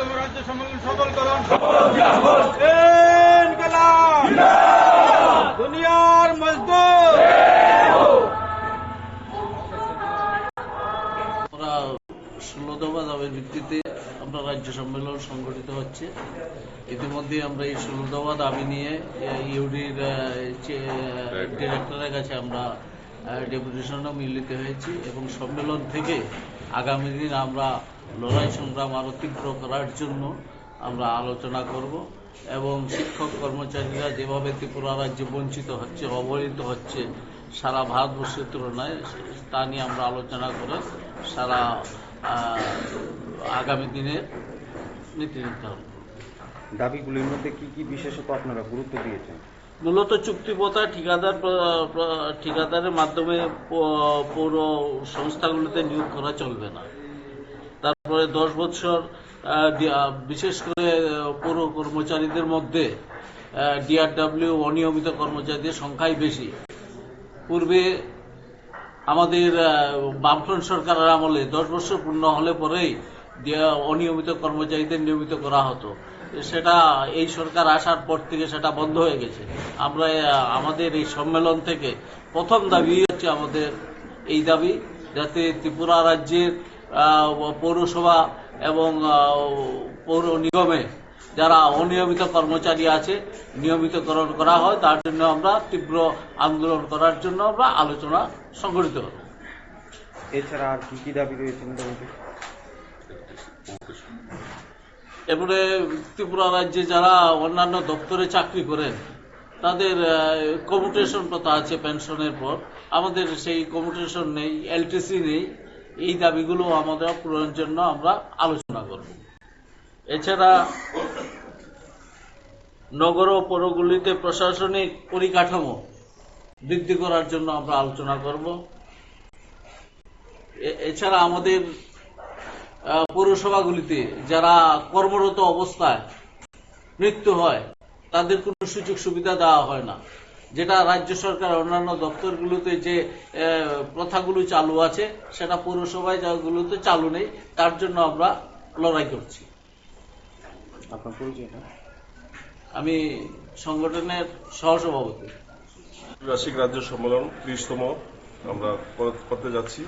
বৃহত্তম রাজ্য সম্মেলন সফলকরণ ইনকলাব! দুনিয়ার মজদুর। আমরা ষোলো দফা দাবির ভিত্তিতে আমরা রাজ্য সম্মেলন সংগঠিত হচ্ছে। ইতিমধ্যে আমরা এই ষোলো দফা দাবি নিয়ে ইউডির ডিরেক্টরের কাছে আমরা ডেপুটেশনও মিলিত হয়েছি এবং সম্মেলন থেকে আগামী দিন আমরা লড়াই সংগ্রাম আরও তীব্র করার জন্য আমরা আলোচনা করব এবং শিক্ষক কর্মচারীরা যেভাবে ত্রিপুরা রাজ্যে বঞ্চিত হচ্ছে, অবহেলিত হচ্ছে, সারা ভারতবর্ষের তুলনায়, তা নিয়ে আমরা আলোচনা করে সারা আগামী দিনের নীতি নির্ধারণ। দাবিগুলির মধ্যে কি কি বিশেষত আপনারা গুরুত্ব দিয়েছেন মূলত চুক্তিপথা ঠিকাদার ঠিকাদারের মাধ্যমে পৌর সংস্থাগুলোতে নিয়োগ করা চলবে না। তারপরে দশ বছর বিশেষ করে পৌর কর্মচারীদের মধ্যে ডিআরডব্লিউ অনিয়মিত কর্মচারীদের সংখ্যাই বেশি। পূর্বে আমাদের বামফ্রন্ট সরকারের আমলে দশ বছর পূর্ণ হলে পরেই অনিয়মিত কর্মচারীদের নিয়মিত করা হতো। সেটা এই সরকার আসার পর থেকে সেটা বন্ধ হয়ে গেছে। আমরা, আমাদের এই সম্মেলন থেকে প্রথম দাবি হচ্ছে আমাদের এই দাবি যাতে ত্রিপুরা রাজ্যের পৌরসভা এবং পৌর নিগমে যারা অনিয়মিত কর্মচারী আছে, নিয়মিতকরণ করা হয়, তার জন্য আমরা তীব্র আন্দোলন করার জন্য আমরা আলোচনা সংগঠিত এছাড়া আর কি কি দাবি রয়েছে মোটামুটি? এরপরে ত্রিপুরা রাজ্যে যারা অন্যান্য দপ্তরে চাকরি করেন, তাদের কমিউটেশন প্রথা আছে পেনশনের পর। আমাদের সেই কমিউটেশন নেই এলটিসি নেই। এই দাবিগুলো আমাদের পূরণের জন্য আমরা আলোচনা করব। এছাড়া নগর ও পৌরগুলিতে প্রশাসনিক পরিকাঠামো বৃদ্ধি করার জন্য আমরা আলোচনা করব। এছাড়া আমাদের পৌরসভাগুলিতে যারা কর্মরত অবস্থায় মৃত্যু হয় তাদের কোনো সুযোগ সুবিধা দেওয়া হয় না। যেটা রাজ্য সরকার অন্যান্য দপ্তরগুলোতে যে প্রথাগুলো চালু আছে সেটা পৌরসভায় যাগুলোতে চালু নেই তার জন্য আমরা লড়াই করছি। আপনার পরিচয়টা আমি সংগঠনের সহসভাপতি। রাশিক রাজ্য সম্মেলন ত্রিশতম আমরা করতে যাচ্ছি।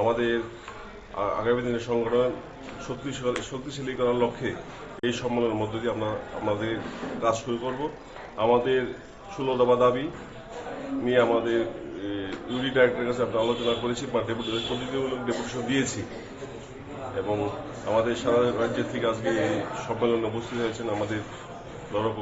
আমাদের আগামী দিনের সংগঠন শক্তিশালী শক্তিশালী করার লক্ষ্যে এই সম্মেলনের মধ্য দিয়ে আমরা আমাদের কাজ শুরু করব। আমাদের ষোলো দফা দাবি নিয়ে আমাদের ইউডি ডাইরেক্টরের কাছে আমরা আলোচনা করেছি বা প্রতিনিধিমূলক ডেপুটেশন দিয়েছি। এবং আমাদের সারা রাজ্যের থেকে আজকে এই সম্মেলনে উপস্থিত হয়েছেন আমাদের লড়ক